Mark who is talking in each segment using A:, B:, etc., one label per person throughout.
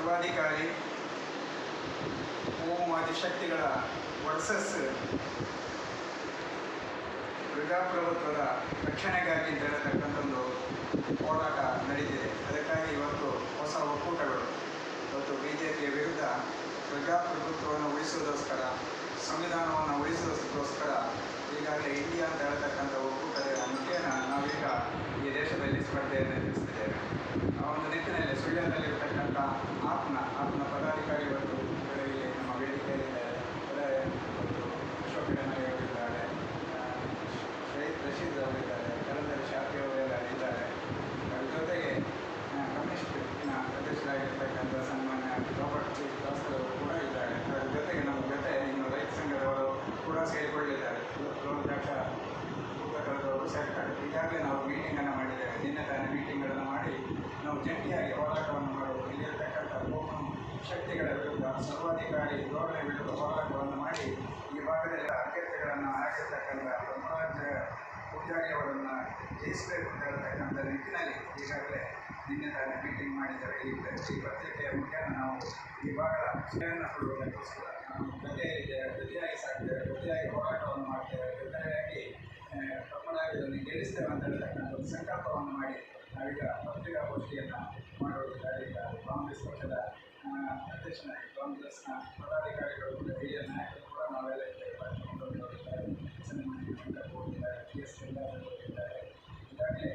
A: ಸರ್ವಾಧಿಕಾರಿ ಓಂ ಶಕ್ತಿಗಳ ವರ್ಸಸ್ ಪ್ರಜಾಪ್ರಭುತ್ವದ ರಕ್ಷಣೆಗಾಗಿ ಅಂತ ಒಂದು ಹೋರಾಟ ನಡೆದಿದೆ ಅದಕ್ಕಾಗಿ ಇವತ್ತು ಹೊಸ ಒಕ್ಕೂಟಗಳು ಇವತ್ತು ಬಿ ಜೆ ಪಿಯ ವಿರುದ್ಧ ಪ್ರಜಾಪ್ರಭುತ್ವವನ್ನು ಉಳಿಸುವುದಕ್ಕೋಸ್ಕರ, ಸಂವಿಧಾನವನ್ನು ಉಳಿಸುವುದಕ್ಕೋಸ್ಕರ ಈಗಾಗಲೇ ಇಂಡಿಯಾ ಅಂತ ಹೇಳ್ತಕ್ಕಂಥ ನಾವೀಗ ಈ ದೇಶದಲ್ಲಿ ಸ್ಪರ್ಧೆಯನ್ನು ಎದುರಿಸಿದ್ದೇವೆ ಆ ಒಂದು ನಿಟ್ಟಿನಲ್ಲಿ ಸುಳ್ಯದಲ್ಲಿರ್ತಕ್ಕಂಥ ಆತ್ಮ ಆತ್ಮ ಪದಾಧಿಕಾರಿ ಒಂದು ಇಲ್ಲಿ ನಮ್ಮ ವೇದಿಕೆಯಲ್ಲಿ ಒಂದು ಅಶೋಕ್ ಅವರಿದ್ದಾರೆ ಶಹೀದ್ ರಶೀದ್ ಅವರಿದ್ದಾರೆ. ಕರಂದರ್ ಶಾಫಿ ಅವರೆಲ್ಲ ಇದ್ದಾರೆ. ಅದ್ರ ಜೊತೆಗೆ ಕಮ್ಯುನಿಸ್ಟ್ನ ಅಧ್ಯಕ್ಷರಾಗಿರ್ತಕ್ಕಂಥ ಸನ್ಮಾನ್ಯ ರಾಬರ್ಟ್ ಚೀಫ್ ಕೂಡ ಇದ್ದಾರೆ. ಅದರ ಜೊತೆಗೆ ನಮ್ಮ ಜೊತೆ ಇನ್ನು ರೈತ ಸಂಘದವರು ಕೂಡ ಸೇರಿಕೊಳ್ಳಿದ್ದಾರೆ ಜಂಟಿಯಾಗಿ ಹೋರಾಟವನ್ನು ಮಾಡುವುದು. ಇಲ್ಲಿರ್ತಕ್ಕಂಥ ಕೋಮು ಶಕ್ತಿಗಳ ವಿರುದ್ಧ ಸರ್ವಾಧಿಕಾರಿ ಧೋರಣೆ ವಿರುದ್ಧ ಹೋರಾಟವನ್ನು ಮಾಡಿ ಈ ಭಾಗದಲ್ಲಿ ಅಭ್ಯರ್ಥಿಗಳನ್ನು ಆಗಿರ್ತಕ್ಕಂಥ ಬ್ರಹ್ಮರಾಜ ಪೂಜಾರಿ ಅವರನ್ನು ಜಯಿಸಬೇಕು ಅಂತ ಹೇಳ್ತಕ್ಕಂಥ ನಿಟ್ಟಿನಲ್ಲಿ ಈಗಾಗಲೇ ನಿನ್ನೆ ತಾನೇ ಮೀಟಿಂಗ್ ಮಾಡಿದ್ದಾರೆ. ಈ ಈ ಪತ್ರಿಕೆಯ ಮುಖೇನ ನಾವು ಈ ಭಾಗದ ಕೊಡುವುದಕ್ಕೋಸ್ಕರ ನಾವು ಜೊತೆಯಲ್ಲಿ ಜೊತೆಯಾಗಿ ಸಾಕ್ತೇವೆ ಜೊತೆಯಾಗಿ ಹೋರಾಟವನ್ನು ಮಾಡ್ತೇವೆ. ಜೊತೆಯಾಗಿ ಬ್ರಹ್ಮರಾಜರನ್ನು ಗೆಲ್ಲಿಸ್ತೇವೆ ಅಂತ ಹೇಳ್ತಕ್ಕಂಥ ಒಂದು ಸಂಕಲ್ಪವನ್ನು ಮಾಡಿ ನಾವೀಗ ಪತ್ರಿಕಾಗೋಷ್ಠಿಯನ್ನು ಮಾಡುವುದಿದ್ದಾರೆ ಈಗ ಕಾಂಗ್ರೆಸ್ ಪಕ್ಷದ ಅಧ್ಯಕ್ಷನಾಗಿ ಕಾಂಗ್ರೆಸ್ನ ಪದಾಧಿಕಾರಿಗಳು ಹಿರಿಯ ನಾಯಕರು ಕೂಡ ನಾವೆಲ್ಲ ಇದ್ದೇವೆ ಬರ್ಕೊಂಡು ಹೋಗಿದ್ದಾರೆ ಸನ್ಮಾನ್ಯ ವೆಂಕಟಪ್ಪ ಹೋಗಿದ್ದಾರೆ ಟಿ ಎಸ್ ಎಲ್ಲರೂ ಹೋಗಿದ್ದಾರೆ ಈಗಾಗಲೇ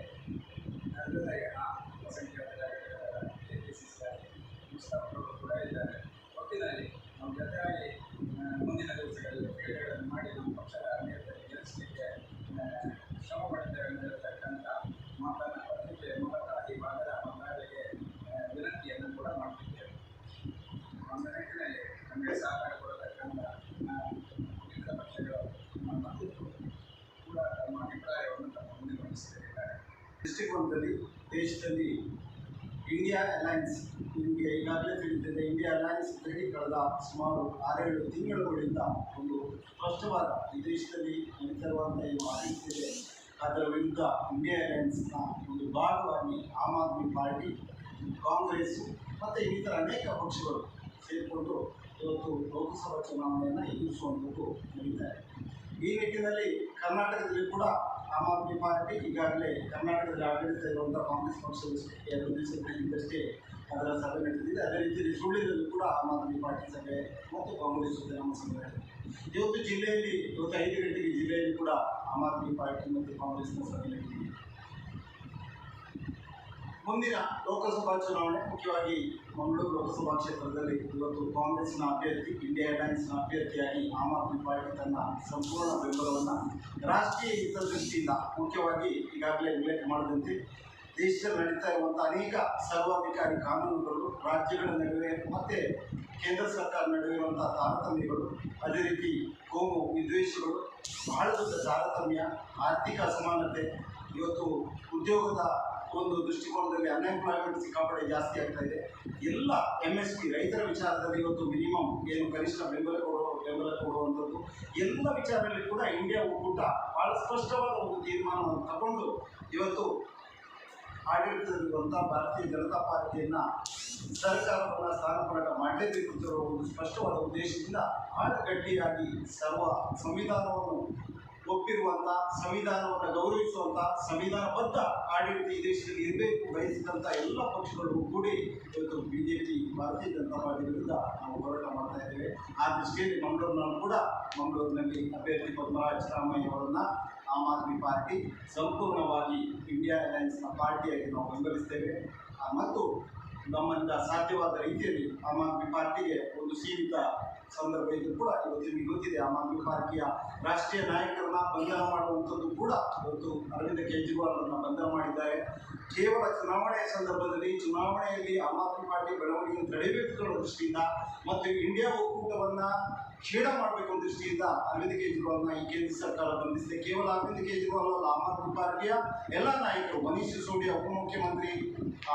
A: ಅದರ ಜೊತೆಗೆ ಆ ಅಲ್ಪಸಂಖ್ಯಾತರ ಕೆ ಪಿ ಸಿ ಸಿ ಮುಸ್ತಾಫರು ಕೂಡ ಇದ್ದಾರೆ ಒಟ್ಟಿನಲ್ಲಿ ನಾವು ಜೊತೆಯಾಗಿ ಆ, ಮುಂದಿನ ದಿವಸಗಳಲ್ಲಿ ಕ್ರೀಡೆಗಳನ್ನು ಮಾಡಿ ನಮ್ಮ ಪಕ್ಷದ ಅಭ್ಯರ್ಥಿ ಗೆಲ್ಲಿಸಲಿಕ್ಕೆ ಆ, ಶ್ರಮ ಪಡ್ತೇವೆ ಅಂತ ಹೇಳ್ತಕ್ಕಂಥ ಮಾತನ್ನು ಪತ್ರಿಕೆಯ ಮೂಲಕ ಈ ಭಾಗದ ಮತದಾರರಿಗೆ ಆ, ವಿನಂತಿಯನ್ನು ಕೂಡ ಮಾಡ್ತಿದ್ದೇವೆ ಒಂದು ನಿಟ್ಟಿನಲ್ಲಿ ನಮಗೆ ಸಹಕಾರ ಕೊಡತಕ್ಕಂಥ ಆ, ಮಿತ್ರ ಪಕ್ಷಗಳು ನಮ್ಮ ಬಂಧುಗಳು ಕೂಡ ತಮ್ಮ ಅಭಿಪ್ರಾಯವನ್ನು ತಮ್ಮ ಮುಂದೆ ಮಂಡಿಸಲಿದ್ದಾರೆ
B: ದೃಷ್ಟಿಕೋನದಲ್ಲಿ ದೇಶದಲ್ಲಿ ಇಂಡಿಯಾ ಅಲಯನ್ಸ್ ನಿಮಗೆ ಈಗಾಗಲೇ ತಿಳಿದಿದೆ ಇಂಡಿಯಾ ಅಲಯನ್ಸ್ ಇದ್ರಲ್ಲಿ ಕಳೆದ ಸುಮಾರು ಆರೇಳು ತಿಂಗಳುಗಳಿಂದ ಒಂದು ಸ್ಪಷ್ಟವಾದ ಈ ದೇಶದಲ್ಲಿ ನಡೀತಿರುವಂಥ ಅದರ ವಿರುದ್ಧ ಇಂಡಿಯಾ ಅಲಯನ್ಸ್ನ ಒಂದು ಭಾಗವಾಗಿ ಆಮ್ ಆದ್ಮಿ ಪಾರ್ಟಿ ಕಾಂಗ್ರೆಸ್ಸು ಮತ್ತು ಇನ್ನಿತರ ಅನೇಕ ಪಕ್ಷಗಳು ಸೇರಿಕೊಂಡು ಇವತ್ತು ಲೋಕಸಭಾ ಚುನಾವಣೆಯನ್ನು ಎದುರಿಸುವಂಥದ್ದು ನಡೀತಾ ಇದೆ. ಈ ನಿಟ್ಟಿನಲ್ಲಿ ಕರ್ನಾಟಕದಲ್ಲಿ ಕೂಡ ಆಮ್ ಆದ್ಮಿ ಪಾರ್ಟಿ ಈಗಾಗಲೇ ಕರ್ನಾಟಕದಲ್ಲಿ ಆಡಳಿತ ಇರುವಂಥ ಕಾಂಗ್ರೆಸ್ ಪಕ್ಷದ ಎರಡು ದಿವಸಗಳ ಹಿಂದಷ್ಟೇ ಅದರ ಸಭೆ ನಡೆದಿದೆ. ಅದೇ ರೀತಿ ಸುಳ್ಳಿನಲ್ಲಿ ಕೂಡ ಆಮ್ ಆದ್ಮಿ ಪಾರ್ಟಿ ಸಭೆ ಮತ್ತು ಕಾಂಗ್ರೆಸ್ ಜೊತೆ ನಮ್ಮ ಸಭೆ ಇವತ್ತು ಜಿಲ್ಲೆಯಲ್ಲಿ, ಇವತ್ತು ಐದು ಗಂಟೆಗೆ ಜಿಲ್ಲೆಯಲ್ಲಿ ಕೂಡ ಆಮ್ ಆದ್ಮಿ ಪಾರ್ಟಿ ಮತ್ತು ಕಾಂಗ್ರೆಸ್ನ ಸಭೆ ನಡೆದಿದೆ. ಮುಂದಿನ ಲೋಕಸಭಾ ಚುನಾವಣೆ, ಮುಖ್ಯವಾಗಿ ಮಂಗಳೂರು ಲೋಕಸಭಾ ಕ್ಷೇತ್ರದಲ್ಲಿ ಇವತ್ತು ಕಾಂಗ್ರೆಸ್ನ ಅಭ್ಯರ್ಥಿ ಇಂಡಿಯಾ ಅಲೈನ್ಸ್ನ ಅಭ್ಯರ್ಥಿಯಾಗಿ ಆಮ್ ಆದ್ಮಿ ಪಾರ್ಟಿ ತನ್ನ ಸಂಪೂರ್ಣ ಬೆಂಬಲವನ್ನು ರಾಷ್ಟ್ರೀಯ ಹಿತದೃಷ್ಟಿಯಿಂದ ಮುಖ್ಯವಾಗಿ ಈಗಾಗಲೇ ಉಲ್ಲೇಖ ಮಾಡಿದಂತೆ ದೇಶದಲ್ಲಿ ನಡೀತಾ ಇರುವಂಥ ಅನೇಕ ಸರ್ವಾಧಿಕಾರಿ ಕಾನೂನುಗಳು, ರಾಜ್ಯಗಳ ನಡುವೆ ಮತ್ತು ಕೇಂದ್ರ ಸರ್ಕಾರ ನಡುವೆ ಇರುವಂಥ ತಾರತಮ್ಯಗಳು, ಅದೇ ರೀತಿ ಕೋಮು ವಿದ್ವೇಷಗಳು ಬಹಳ ದೊಡ್ಡ ತಾರತಮ್ಯ, ಆರ್ಥಿಕ ಅಸಮಾನತೆ, ಇವತ್ತು ಉದ್ಯೋಗದ ಒಂದು ದೃಷ್ಟಿಕೋನದಲ್ಲಿ ಅನ್ಎಂಪ್ಲಾಯ್ಮೆಂಟ್ ಸಿಕ್ಕಾಪಟ್ಟೆ ಜಾಸ್ತಿ ಆಗ್ತಾ ಇದೆ. ಎಲ್ಲ ಎಂ ಎಸ್ ಪಿ ರೈತರ ವಿಚಾರದಲ್ಲಿ ಇವತ್ತು ಮಿನಿಮಮ್ ಏನು ಕನಿಷ್ಠ ಬೆಂಬಲ ಕೊಡುವ ಬೆಂಬಲ ಕೊಡುವಂಥದ್ದು, ಎಲ್ಲ ವಿಚಾರದಲ್ಲಿ ಕೂಡ ಇಂಡಿಯಾ ಒಕ್ಕೂಟ ಭಾಳ ಸ್ಪಷ್ಟವಾದ ಒಂದು ತೀರ್ಮಾನವನ್ನು ತಗೊಂಡು ಇವತ್ತು ಆಡಳಿತದಲ್ಲಿರುವಂಥ ಭಾರತೀಯ ಜನತಾ ಪಾರ್ಟಿಯನ್ನು ಸರ್ಕಾರವನ್ನು ಸ್ಥಾನಪಲಟ ಮಾಡಲೇಬೇಕು ಒಂದು ಸ್ಪಷ್ಟವಾದ ಉದ್ದೇಶದಿಂದ ಭಾಳ ಗಟ್ಟಿಯಾಗಿ ಸರ್ವ ಸಂವಿಧಾನವನ್ನು ಒಪ್ಪಿರುವಂಥ ಸಂವಿಧಾನವನ್ನು ಗೌರವಿಸುವಂಥ ಸಂವಿಧಾನಬದ್ಧ ಆಡಳಿತ ಈ ದೇಶದಲ್ಲಿ ಇರಬೇಕು ಬಯಸಿದಂಥ ಎಲ್ಲ ಪಕ್ಷಗಳು ಕೂಡಿ ಇವತ್ತು ಬಿ ಜೆ ಪಿ ಭಾರತೀಯ ಜನತಾ ಪಾರ್ಟಿ ವಿರುದ್ಧ ನಾವು ಹೋರಾಟ ಮಾಡ್ತಾ ಇದ್ದೇವೆ. ಆ ದೃಷ್ಟಿಯಲ್ಲಿ ಮಂಗಳೂರಿನಲ್ಲಿ ಕೂಡ ಮಂಗಳೂರಿನಲ್ಲಿ ಅಭ್ಯರ್ಥಿ ಪದ್ಮರಾಜ್ ರಾಮಯ್ಯ ಅವರನ್ನು ಆಮ್ ಆದ್ಮಿ ಪಾರ್ಟಿ ಸಂಪೂರ್ಣವಾಗಿ ಇಂಡಿಯಾ ಅಲಯನ್ಸ್ನ ಪಾರ್ಟಿಯಾಗಿ ನಾವು ಬೆಂಬಲಿಸ್ತೇವೆ. ಮತ್ತು ನಮ್ಮಿಂದ ಸಾಧ್ಯವಾದ ರೀತಿಯಲ್ಲಿ ಆಮ್ ಆದ್ಮಿ ಪಾರ್ಟಿಗೆ ಒಂದು ಸೀಮಿತ ಸಂದರ್ಭ ಇದು ಕೂಡ ಇವತ್ತು ನಿಮಗೆ ಗೊತ್ತಿದೆ ಆಮ್ ಆದ್ಮಿ ಪಾರ್ಟಿಯ ರಾಷ್ಟ್ರೀಯ ನಾಯಕರನ್ನ ಬಂಧನ ಮಾಡುವಂಥದ್ದು ಕೂಡ ಇವತ್ತು ಅರವಿಂದ ಕೇಜ್ರಿವಾಲ್ ಅವರನ್ನ ಬಂಧನ ಮಾಡಿದ್ದಾರೆ. ಕೇವಲ ಚುನಾವಣೆಯ ಸಂದರ್ಭದಲ್ಲಿ ಚುನಾವಣೆಯಲ್ಲಿ ಆಮ್ ಆದ್ಮಿ ಪಾರ್ಟಿ ಬೆಳವಣಿಗೆಯನ್ನು ತಡೆಯಬೇಕು ದೃಷ್ಟಿಯಿಂದ ಮತ್ತು ಇಂಡಿಯಾ ಒಕ್ಕೂಟವನ್ನು ಕ್ಷೀಣ ಮಾಡಬೇಕು ದೃಷ್ಟಿಯಿಂದ ಅರವಿಂದ ಕೇಜ್ರಿವಾಲ್ನ ಈ ಕೇಂದ್ರ ಸರ್ಕಾರ ಬಂಧಿಸಿದೆ. ಕೇವಲ ಅರವಿಂದ ಕೇಜ್ರಿವಾಲ್ ಅಲ್ಲ, ಆಮ್ ಆದ್ಮಿ ಪಾರ್ಟಿಯ ಎಲ್ಲ ನಾಯಕರು, ಮನೀಶ್ ಸಿಸೋಡಿಯಾ ಉಪಮುಖ್ಯಮಂತ್ರಿ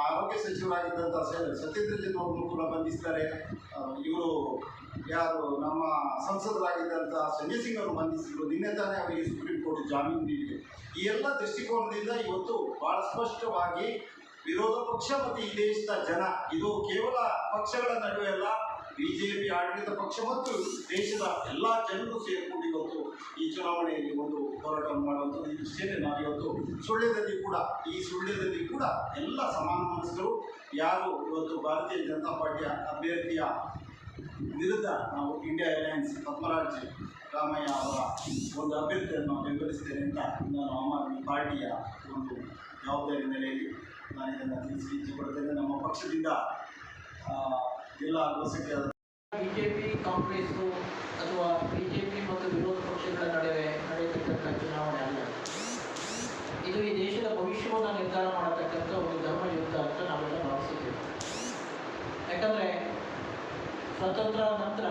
B: ಆರೋಗ್ಯ ಸಚಿವರಾಗಿದ್ದಂಥ ಸತ್ಯೇಂದ್ರ ಜೈನ್ ಅವರನ್ನು ಕೂಡ ಬಂಧಿಸ್ತಾರೆ ಇವರು ಯಾರು ನಮ್ಮ ಸಂಸದರಾಗಿದ್ದಂಥ ಸಂಜಯ್ ಸಿಂಗ್ ಅವರು ಬಂಧಿಸಿದ್ರು. ನಿನ್ನೆ ತಾನೇ ಅವರಿಗೆ ಸುಪ್ರೀಂ ಕೋರ್ಟ್ ಜಾಮೀನು ನೀಡಿದೆ ಈ ಎಲ್ಲ ದೃಷ್ಟಿಕೋನದಿಂದ ಇವತ್ತು ಬಹಳ ಸ್ಪಷ್ಟವಾಗಿ ವಿರೋಧ ಪಕ್ಷ ಮತ್ತು ಈ ದೇಶದ ಜನ, ಇದು ಕೇವಲ ಪಕ್ಷಗಳ ನಡುವೆ ಅಲ್ಲ, ಬಿಜೆಪಿ, ಆಡಳಿತ ಪಕ್ಷ ಮತ್ತು ದೇಶದ ಎಲ್ಲ ಜನರು ಸೇರಿಕೊಂಡು ಇವತ್ತು ಈ ಚುನಾವಣೆಯಲ್ಲಿ ಒಂದು ಹೋರಾಟ ಮಾಡುವಂಥದ್ದು. ದೃಷ್ಟಿಯಲ್ಲಿ ನಾವು ಇವತ್ತು ಸುಳ್ಯದಲ್ಲಿ ಕೂಡ, ಈ ಸುಳ್ಯದಲ್ಲಿ ಕೂಡ ಎಲ್ಲ ಸಮಾನ ಮನಸ್ಕರು, ಯಾರು ಇವತ್ತು ಭಾರತೀಯ ಜನತಾ ಪಾರ್ಟಿಯ ಅಭ್ಯರ್ಥಿಯ ವಿರುದ್ಧ ನಾವು ಇಂಡಿಯಾ ಅಲಯನ್ಸ್ ಪದ್ಮರಾಜ್ ರಾಮಯ್ಯ ಅವರ ಒಂದು ಅಭ್ಯರ್ಥಿಯನ್ನು ಬೆಂಬಲಿಸ್ತೇನೆ ಅಂತ ನಾನು ಆಮ್ ಆದ್ಮಿ ಪಾರ್ಟಿಯ ಒಂದು ಜವಾಬ್ದಾರಿ ಹಿನ್ನೆಲೆಯಲ್ಲಿ ನಾನು ಇದನ್ನು ತಿಳಿಸಿ ಇಚ್ಛೆಪಡ್ತೇನೆ ನಮ್ಮ ಪಕ್ಷದಿಂದ ಜಿಲ್ಲಾ ಜೆ
C: ಬಿಜೆಪಿ, ಕಾಂಗ್ರೆಸ್ಸು ಅಥವಾ ಬಿಜೆಪಿ ಮತ್ತು ವಿರೋಧ ಪಕ್ಷಗಳ ನಡುವೆ ನಡೆಯತಕ್ಕಂಥ ಚುನಾವಣೆ ಅಲ್ಲ. ಇದು ಈ ದೇಶದ ಭವಿಷ್ಯವನ್ನು ನಿರ್ಧಾರ ಮಾಡತಕ್ಕಂಥ ಒಂದು ಧರ್ಮ ಯುದ್ಧ ಅಂತ ನಾವೆಲ್ಲ ಭಾವಿಸುತ್ತೇವೆ. ಯಾಕಂದರೆ ಸ್ವಾತಂತ್ರ್ಯ ನಂತರ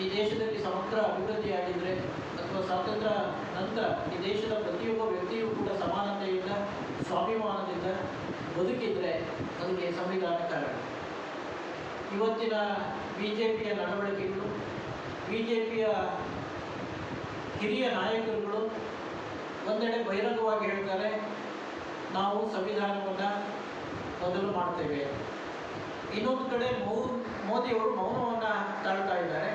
C: ಈ ದೇಶದಲ್ಲಿ ಸಮಗ್ರ ಅಭಿವೃದ್ಧಿಯಾಗಿದ್ದರೆ ಅಥವಾ ಸ್ವಾತಂತ್ರ್ಯ ನಂತರ ಈ ದೇಶದ ಪ್ರತಿಯೊಬ್ಬ ವ್ಯಕ್ತಿಯೂ ಕೂಡ ಸಮಾನತೆಯಿಂದ, ಸ್ವಾಭಿಮಾನದಿಂದ ಬದುಕಿದ್ರೆ ಅದಕ್ಕೆ ಸಂವಿಧಾನ ಕಾರಣ. ಇವತ್ತಿನ ಬಿ ಜೆ ಪಿಯ ನಡವಳಿಕೆಗಳು ಬಿ ಜೆ ಪಿಯ ಹಿರಿಯ ನಾಯಕರುಗಳು ಒಂದೆಡೆ ಬಹಿರಂಗವಾಗಿ ಹೇಳ್ತಾರೆ, ನಾವು ಸಂವಿಧಾನವನ್ನು ಬದಲು ಮಾಡ್ತೇವೆ. ಇನ್ನೊಂದು ಕಡೆ ಮೌ ಮೋದಿಯವರು ಮೌನವನ್ನು ತಾಳ್ತಾ ಇದ್ದಾರೆ.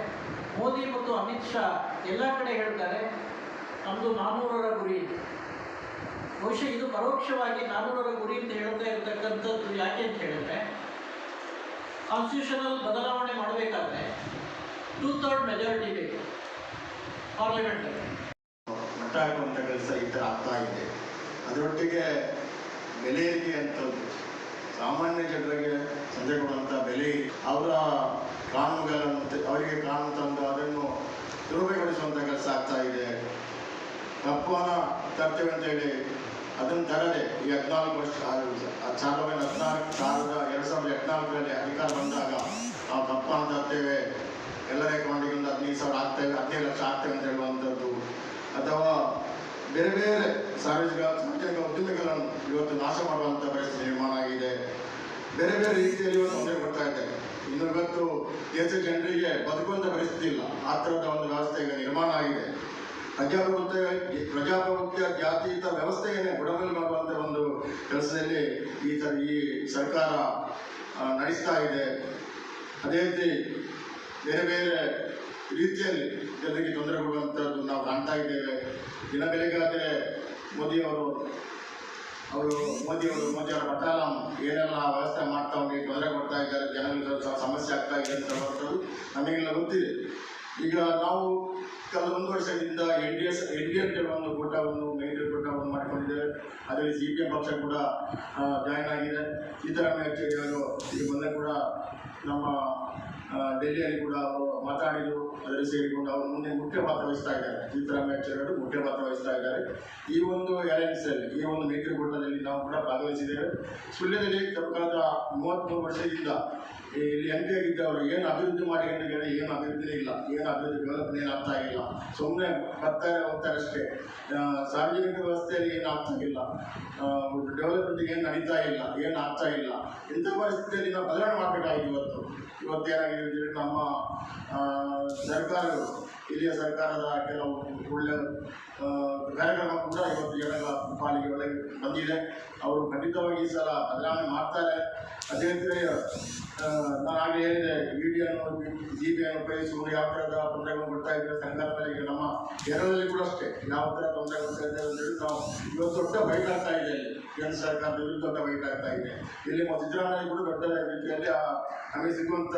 C: ಮೋದಿ ಮತ್ತು ಅಮಿತ್ ಶಾ ಎಲ್ಲ ಕಡೆ ಹೇಳ್ತಾರೆ ನಮ್ಮದು ನಾನ್ನೂರರ ಗುರಿ ಇದೆ. ಬಹುಶಃ ಇದು ಪರೋಕ್ಷವಾಗಿ ನಾನ್ನೂರರ ಗುರಿ ಅಂತ ಹೇಳ್ತಾ ಇರತಕ್ಕಂಥದ್ದು ಯಾಕೆ ಅಂತ ಹೇಳಿದ್ರೆ ಕಾನ್ಸ್ಟಿಟ್ಯೂಷನಲ್ ಬದಲಾವಣೆ ಮಾಡಬೇಕಾದ್ರೆ ಟೂ ಥರ್ಡ್ ಮೆಜಾರಿಟಿ ಬೇಕು ಪಾರ್ಲಿಮೆಂಟಲ್ಲಿ
D: ಮಟ್ಟ ಕೆಲಸ ಈ ಥರ ಆಗ್ತಾ ಇದೆ. ಅದರೊಟ್ಟಿಗೆ ಬೆಲೆ ಏರಿಕೆ ಅಂತದ್ದು ಸಾಮಾನ್ಯ ಜನರಿಗೆ ಸಂಜೆ ಕೊಡುವಂಥ ಬೆಲೆ ಅವರ ಕಾನೂನುಗಳನ್ನು ಅವರಿಗೆ ಕಾನೂನು ತಂದು ಅದನ್ನು ದುರುಪಯೋಗಿಸುವಂಥ ಕೆಲಸ ಆಗ್ತಾ ಇದೆ. ತಪ್ಪನ ತರ್ತೇವೆ ಅಂತ ಹೇಳಿ ಅದನ್ನು ತರದೆ ಈ ಹದಿನಾಲ್ಕು ವರ್ಷ ಸಾವಿರದ ಹದಿನಾಲ್ಕು ಸಾವಿರದ ಎರಡು ಸಾವಿರದ ಹದಿನಾಲ್ಕರಲ್ಲಿ ಅಧಿಕಾರ ಬಂದಾಗ ನಾವು ತಪ್ಪನ ತರ್ತೇವೆ. ಎಲ್ಲರ ಅಕೌಂಟಿಗೆ ಒಂದು ಹದಿನೈದು ಸಾವಿರ ಆಗ್ತೇವೆ, ಹದಿನೈದು ಲಕ್ಷ ಆಗ್ತೇವೆ ಅಂತ ಹೇಳುವಂಥದ್ದು. ಅಥವಾ ಬೇರೆ ಬೇರೆ ಸಾರ್ವಜನಿಕ ಸಾರ್ವಜನಿಕ ಉದ್ಯಮಗಳನ್ನು ಇವತ್ತು ನಾಶ ಮಾಡುವಂಥ ಪರಿಸ್ಥಿತಿ ನಿರ್ಮಾಣ ಆಗಿದೆ. ಬೇರೆ ಬೇರೆ ರೀತಿಯಲ್ಲಿ ಇವತ್ತು ತೊಂದರೆ ಕೊಡ್ತಾ ಇದ್ದಾರೆ ಇನ್ನು ಇವತ್ತು ದೇಶ ಜನರಿಗೆ ಬದುಕುವಂಥ ಪರಿಸ್ಥಿತಿ ಇಲ್ಲ. ಆ ಥರದ ಒಂದು ವ್ಯವಸ್ಥೆ ಈಗ ನಿರ್ಮಾಣ ಆಗಿದೆ. ಪ್ರಜಾಪ್ರಭುತ್ವ ಪ್ರಜಾಪ್ರಭುತ್ವ ಜಾತೀತ ವ್ಯವಸ್ಥೆಯನ್ನೇ ಬುಡಮೇಲೆ ಮಾಡುವಂಥ ಒಂದು ಕೆಲಸದಲ್ಲಿ ಈ ಥರ ಈ ಸರ್ಕಾರ ನಡೆಸ್ತಾ ಇದೆ. ಅದೇ ರೀತಿ ಬೇರೆ ಬೇರೆ ರೀತಿಯಲ್ಲಿ ಜನರಿಗೆ ತೊಂದರೆ ಕೊಡುವಂಥದ್ದು ನಾವು ಕಾಣ್ತಾ ಇದ್ದೇವೆ. ದಿನ ಬೆಳಗಾದರೆ ಮೋದಿಯವರು, ಅವರು ಮೋದಿಯವರು, ಮೋದಿಯವರ ಪಟಾಲಂ ಏನೆಲ್ಲ ವ್ಯವಸ್ಥೆ ಮಾಡ್ತಾ ಉಂಟು ತೊಂದರೆ ಕೊಡ್ತಾ ಇದ್ದಾರೆ ಜನಗಳಿಗೆ ಸಮಸ್ಯೆ ಆಗ್ತಾ ಇದೆ ಅಂತ ನಮಗೆಲ್ಲ ಗೊತ್ತಿದೆ. ಈಗ ನಾವು ಒಂದು ವರ್ಷದಿಂದ N D S, N D A ಒಂದು ಕೂಟವನ್ನು ಮೈತ್ರಿ ಕೂಟವನ್ನು ಮಾಡಿಕೊಂಡಿದ್ದೇವೆ. ಅದರಲ್ಲಿ ಸಿ ಪಿ ಎಂ ಪಕ್ಷ ಕೂಡ ಜಾಯ್ನ್ ಆಗಿದೆ. ಸಿದ್ದರಾಮಯ್ಯ ಅವರು ಈಗ ಮೊನ್ನೆ ಕೂಡ ನಮ್ಮ ಡೆಲ್ಲಿಯಲ್ಲಿ ಕೂಡ ಅವರು ಮಾತಾಡಿದರು ಅದರಲ್ಲಿ ಸೇರಿಕೊಂಡು ಅವರು ಮುಂದೆ ಮುಖ್ಯ ಪಾತ್ರ ವಹಿಸ್ತಾ ಇದ್ದಾರೆ. ಸಿದ್ದರಾಮಯ್ಯ ಅವರು ಮುಖ್ಯ ಪಾತ್ರ ವಹಿಸ್ತಾ ಇದ್ದಾರೆ. ಈ ಒಂದು ಅಲಯನ್ಸಲ್ಲಿ ಈ ಒಂದು ಮೈತ್ರಿಕೂಟದಲ್ಲಿ ನಾವು ಕೂಡ ಭಾಗವಹಿಸಿದ್ದೇವೆ. ಸುಳ್ಯದಲ್ಲಿ ಕಳೆದ ಮೂವತ್ತ್ಮೂರು ವರ್ಷದಿಂದ ಇಲ್ಲಿ ಎಂ ಪಿ ಆಗಿದ್ದವರು ಏನು ಅಭಿವೃದ್ಧಿ ಮಾಡಿ ಅಂತ ಕೇಳಿ ಏನು ಅಭಿವೃದ್ಧಿ ಇಲ್ಲ. ಏನು ಅಭಿವೃದ್ಧಿ ಡೆವಲಪ್ಮೆಂಟ್ ಏನು ಆಗ್ತಾ ಇಲ್ಲ. ಸುಮ್ಮನೆ ಬರ್ತಾರೆ ಹೋಗ್ತಾರೆ ಅಷ್ಟೇ ಆ, ಸಾರ್ವಜನಿಕ ವ್ಯವಸ್ಥೆಯಲ್ಲಿ ಏನು ಆಗ್ತಾ ಇಲ್ಲ. ಡೆವಲಪ್ಮೆಂಟ್ ಏನು ನಡೀತಾ ಇಲ್ಲ ಏನು ಆಗ್ತಾ ಇಲ್ಲ. ಇಂಥ ಪರಿಸ್ಥಿತಿಯಲ್ಲಿ ನಾವು ಬದಲಾವಣೆ ಮಾಡಬೇಕಾಗಿತ್ತು ಇವತ್ತು. ಇವತ್ತೇನಾಗಿದೆ ಅಂತ ಹೇಳಿ ನಮ್ಮ ಸರ್ಕಾರಗಳು ಇಲ್ಲಿಯ ಸರ್ಕಾರದ ಕೆಲವು ಒಳ್ಳೆಯ ಕಾರ್ಯಕ್ರಮ ಕೂಡ ಇವತ್ತು ಜನಗಳ ಪಾಲಿಗೆ ಒಳಗೆ ಬಂದಿದೆ. ಅವರು ಖಂಡಿತವಾಗಿ ಈ ಸಲ ಬದಲಾವಣೆ ಮಾಡ್ತಾರೆ. ಅದೇ ರೀತಿ ನಾನು ಹೇಳಿದೆ ಇ ಡಿಯನ್ನು ಜಿ ಬಿಯನ್ನು ಉಪಯೋಗಿಸುವುದು ಯಾವ ಥರದ ತೊಂದರೆಗಳು ಕೊಡ್ತಾ ಇದ್ದಾರೆ ಈಗ ನಮ್ಮ ಕೇರಳದಲ್ಲಿ ಕೂಡ ಅಷ್ಟೇ. ಯಾವ ಥರ ತೊಂದರೆ ಕೊಡ್ತಾ ಇದ್ದಾರೆ ಅಂತ ಹೇಳಿ ನಾವು ಇವತ್ತು ದೊಡ್ಡ ಬೈಟ್ ಆಗ್ತಾ ಇದೆ. ಕೇಂದ್ರ ಸರ್ಕಾರದ ವಿರುದ್ಧ ದೊಡ್ಡ ಬೈಟ್ ಆಗ್ತಾ ಇದೆ. ಇಲ್ಲಿ ಸಿದ್ದರಾಮಯ್ಯ ಕೂಡ ದೊಡ್ಡ ರೀತಿಯಲ್ಲಿ ನಮಗೆ ಸಿಗುವಂಥ